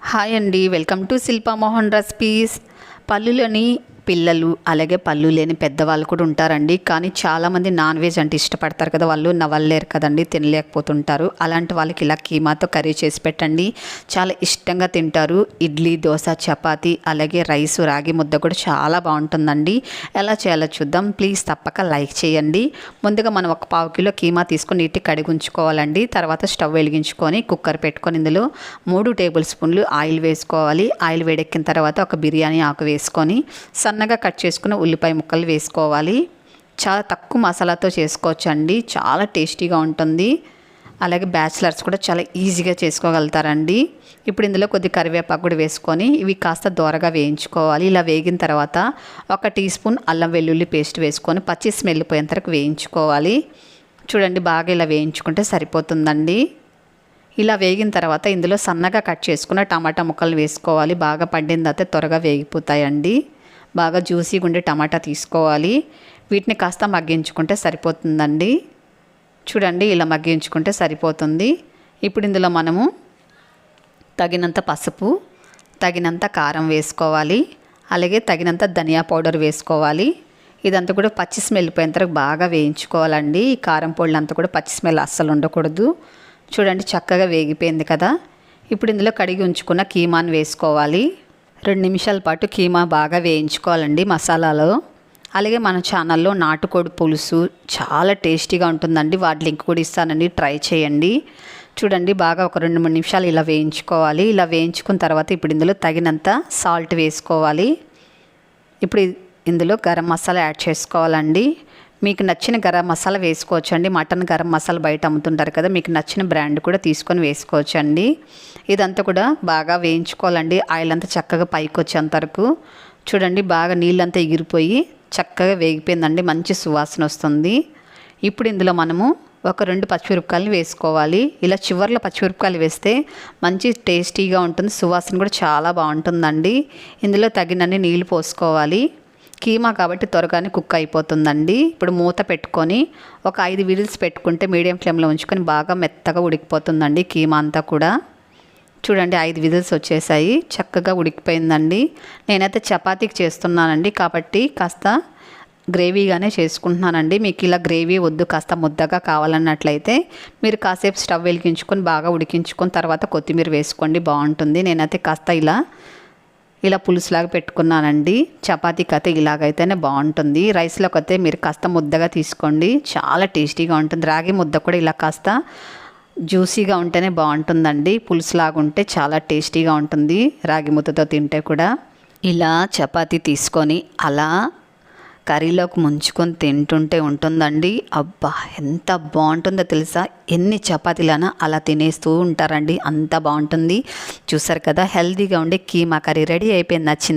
Hi అండి. Welcome to Shilpa Mohan recipes. పల్లులని పిల్లలు అలాగే పళ్ళు లేని పెద్దవాళ్ళు కూడా ఉంటారండి. కానీ చాలామంది నాన్ వెజ్ అంటే ఇష్టపడతారు కదా. వాళ్ళు నవ్వలేరు కదండి తినలేకపోతుంటారు. అలాంటి వాళ్ళకి ఇలా కీమాతో కర్రీ చేసి పెట్టండి. చాలా ఇష్టంగా తింటారు. ఇడ్లీ దోశ చపాతి అలాగే రైస్ రాగి ముద్ద కూడా చాలా బాగుంటుందండి. ఎలా చేయాలో చూద్దాం. ప్లీజ్ తప్పక లైక్ చేయండి. ముందుగా మనం ఒక పావు కిలో కీమా తీసుకొని నీటి కడిగి ఉంచుకోవాలండి. తర్వాత స్టవ్ వెలిగించుకొని కుక్కర్ పెట్టుకొని ఇందులో మూడు టేబుల్ స్పూన్లు ఆయిల్ వేసుకోవాలి. ఆయిల్ వేడెక్కిన తర్వాత ఒక బిర్యానీ ఆకు వేసుకొని సన్నగా కట్ చేసుకున్న ఉల్లిపాయ ముక్కలు వేసుకోవాలి. చాలా తక్కువ మసాలాతో చేసుకోవచ్చు అండి చాలా టేస్టీగా ఉంటుంది. అలాగే బ్యాచిలర్స్ కూడా చాలా ఈజీగా చేసుకోగలుగుతారండి. ఇప్పుడు ఇందులో కొద్ది కరివేపాకు కూడా వేసుకొని ఇవి కాస్త దోరగా వేయించుకోవాలి. ఇలా వేగిన తర్వాత ఒక టీ స్పూన్ అల్లం వెల్లుల్లి పేస్ట్ వేసుకొని పచ్చి స్మెల్ పోయేంత వరకు వేయించుకోవాలి. చూడండి బాగా ఇలా వేయించుకుంటే సరిపోతుందండి. ఇలా వేగిన తర్వాత ఇందులో సన్నగా కట్ చేసుకున్న టమాటా ముక్కలు వేసుకోవాలి. బాగా పండిన తర్వాత త్వరగా వేగిపోతాయండి. బాగా జ్యూసీగా ఉండే టమాటా తీసుకోవాలి. వీటిని కాస్త మగ్గించుకుంటే సరిపోతుందండి. చూడండి ఇలా మగ్గించుకుంటే సరిపోతుంది. ఇప్పుడు ఇందులో మనము తగినంత పసుపు తగినంత కారం వేసుకోవాలి. అలాగే తగినంత ధనియా పౌడర్ వేసుకోవాలి. ఇదంతా కూడా పచ్చి స్మెల్ పోయేంత తర్వాత బాగా వేయించుకోవాలండి. ఈ కారం పొడి అంతా కూడా పచ్చి స్మెల్ అస్సలు ఉండకూడదు. చూడండి చక్కగా వేగిపోయింది కదా. ఇప్పుడు ఇందులో కడిగి ఉంచుకున్న కీమాన్ వేసుకోవాలి. రెండు నిమిషాల పాటు కీమా బాగా వేయించుకోవాలండి మసాలాలో. అలాగే మన ఛానల్లో నాటుకోడి పులుసు చాలా టేస్టీగా ఉంటుందండి. వాటి లింక్ కూడా ఇస్తానండి. ట్రై చేయండి. చూడండి బాగా ఒక రెండు మూడు నిమిషాలు ఇలా వేయించుకోవాలి. ఇలా వేయించుకున్న తర్వాత ఇప్పుడు ఇందులో తగినంత సాల్ట్ వేసుకోవాలి. ఇప్పుడు ఇందులో గరం మసాలా యాడ్ చేసుకోవాలండి. మీకు నచ్చిన గరం మసాలా వేసుకోవచ్చు అండి మటన్ గరం మసాలా బయట అమ్ముతుంటారు కదా మీకు నచ్చిన బ్రాండ్ కూడా తీసుకొని వేసుకోవచ్చు అండి ఇదంతా కూడా బాగా వేయించుకోవాలండి. ఆయిల్ అంతా చక్కగా పైకి వచ్చేంత వరకు. చూడండి బాగా నీళ్ళంతా ఎగిరిపోయి చక్కగా వేగిపోయిందండి. మంచి సువాసన వస్తుంది. ఇప్పుడు ఇందులో మనము ఒక రెండు పచ్చిమిరపకాయలు వేసుకోవాలి. ఇలా చివర్లో పచ్చిమిరపకాయలు వేస్తే మంచి టేస్టీగా ఉంటుంది. సువాసన కూడా చాలా బాగుంటుందండి. ఇందులో తగినన్ని నీళ్ళు పోసుకోవాలి. కీమా కాబట్టి త్వరగానే కుక్ అయిపోతుందండి. ఇప్పుడు మూత పెట్టుకొని ఒక ఐదు విడిల్స్ పెట్టుకుంటే మీడియం ఫ్లేమ్లో ఉంచుకొని బాగా మెత్తగా ఉడికిపోతుందండి కీమా అంతా కూడా. చూడండి ఐదు విజిల్స్ వచ్చేసాయి. చక్కగా ఉడికిపోయిందండి. నేనైతే చపాతీకి చేస్తున్నానండి కాబట్టి కాస్త గ్రేవీగానే చేసుకుంటున్నానండి. మీకు ఇలా గ్రేవీ వద్దు కాస్త ముద్దగా కావాలన్నట్లయితే మీరు కాసేపు స్టవ్ వెలిగించుకొని బాగా ఉడికించుకొని తర్వాత కొత్తిమీర వేసుకోండి బాగుంటుంది. నేనైతే కాస్త ఇలా ఇలా పులుసులాగా పెట్టుకున్నానండి. చపాతీకి అయితే ఇలాగైతేనే బాగుంటుంది. రైస్లోకి అయితే మీరు కాస్త ముద్దగా తీసుకోండి. చాలా టేస్టీగా ఉంటుంది. రాగి ముద్ద కూడా ఇలా కాస్త జ్యూసీగా ఉంటేనే బాగుంటుందండి. పులుసులాగా ఉంటే చాలా టేస్టీగా ఉంటుంది. రాగి ముద్దతో తింటే కూడా. ఇలా చపాతీ తీసుకొని అలా కర్రీలోకి ముంచుకొని తింటుంటే ఉంటుందండి. అబ్బా ఎంత బాగుంటుందో తెలుసా? ఎన్ని చపాతీలైనా అలా తినేస్తూ ఉంటారండి. అంత బాగుంటుంది. చూసారు కదా హెల్తీగా ఉండే కీమా కర్రీ రెడీ అయిపోయింది. నచ్చిందా?